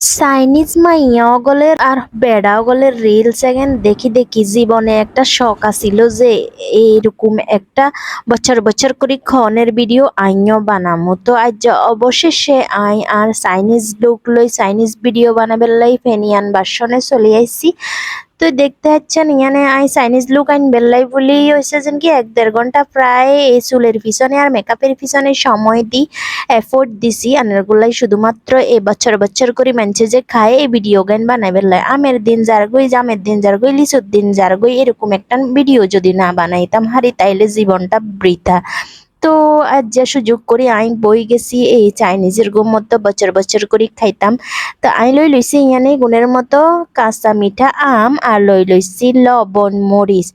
Chinese মাইয়া অগলের আর বেড়া অগলের reel second দেখি দেখি জীবনে একটা শখ আছিল যে এইরকম একটা বছর বছর করে খনের ভিডিও আইও বানামো। তো আজ অবশেষে আই আর চাইনিজ লুক লই চাইনিজ ভিডিও বানাবার লাই ফেনিয়ান বাসনে চলে আইছি। তো দেখতে পাচ্ছেন ইয়ানে আই চাইনিজ লুক আইন বেল্লাই বলি হয়েছে যেন কি এক দেড় ঘণ্টা প্রায় এই চুলের পিছনে আর মেকআপের পিছনে সময় দিই এফোর্ট দিছি। আনারগুলাই শুধুমাত্র এ বছর বছর করে মানছে যে খায় এই ভিডিও গান বানাই লাই আমের দিন যার গই জামের দিন যার গই লিচুর দিন যার গই এরকম একটা ভিডিও যদি না বানাইতাম হারি তাইলে জীবনটা বৃথা। তো আজ যে সুযোগ করে আইন বই গেছি, এই চাইনিজের গো মতো বছর বছর করে খাইতাম। তো আই লই লইছি ইয়ানে গুণের মতো কাঁচা মিঠা আম আর লই লইছি লবণ, মরিচ।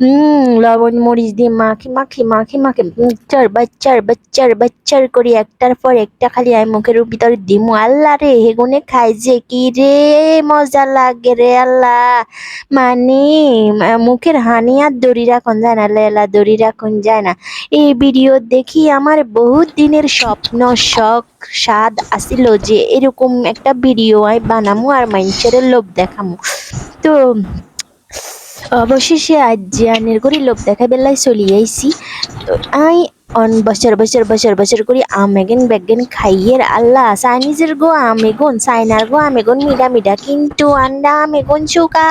হুম, লবণ, মরিচ দিয়ে মাখি মাখি মাখি মাখি। চার বাচ্চার বাচ্চার বাচ্চার করে একটার পর একটা। খালি আই মুখের ভিতরে দিমু। আল্লাহ রে, হেগুনে খাই যে কি রে? মজা লাগে রে আল্লাহ। মানে মুখের হানি আর দড়ি রাখন যায় না, লেলা দড়ি রাখন যায় না। এই ভিডিও দেখি আমার বহুত দিনের স্বপ্ন, শখ, স্বাদ আসিল যে এরকম একটা ভিডিও আই বানামু আর মানুষের লোভ দেখামু। তো অবশেষে আজ জিয়ানের করে লোভ দেখা বেলায় চলি আইছি। তো আই অন বছর বছর বছর বছর করে আমেগেন, বেগেন খাইয়ের আল্লাহ। চাইনিজের গো আমেগুন, চাইনার গো আমেগুন, মিডা মিডা কিন্তু আন্ডা আমেগুন চুকা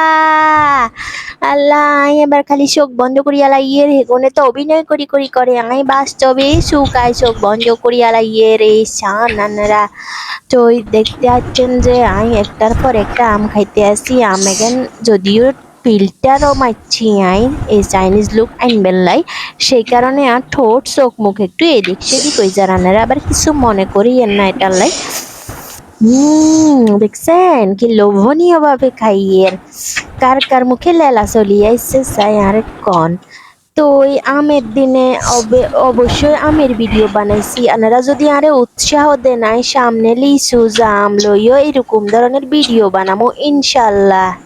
আল্লাহ আই এবার খালি চোখ বন্ধ করিয়া লাইয়ের হেগুনে তো অভিনয় করি করি করে। আই বাস্তবে চুকায় চোখ বন্ধ করিয়া লাইয়ের এই সানানরা তো দেখতে পাচ্ছেন যে, আই একটার পর একটা আম খাইতে আসি। আমেগেন যদিও ফিল্টারও মারছি আইন এই চাইনিজ লুক আইন বেল্লাই সেই কারণে আর ঠোঁট, চোখ, মুখ একটু এদিক সেদিক ওই জানানের আবার কিছু মনে করি না এটার লাই। দেখছেন কি লোভনীয় ভাবে খাইয়ের। কার কার মুখে লেলা চলি আইসে চাই আর কন। তো ওই আমের দিনে অবে- অবশ্যই আমের ভিডিও বানাইছি। আপনারা যদি আরে উৎসাহ দেন আই সামনে লিচু, জাম লইও এরকম ধরনের ভিডিও বানাবো ইনশাল্লাহ।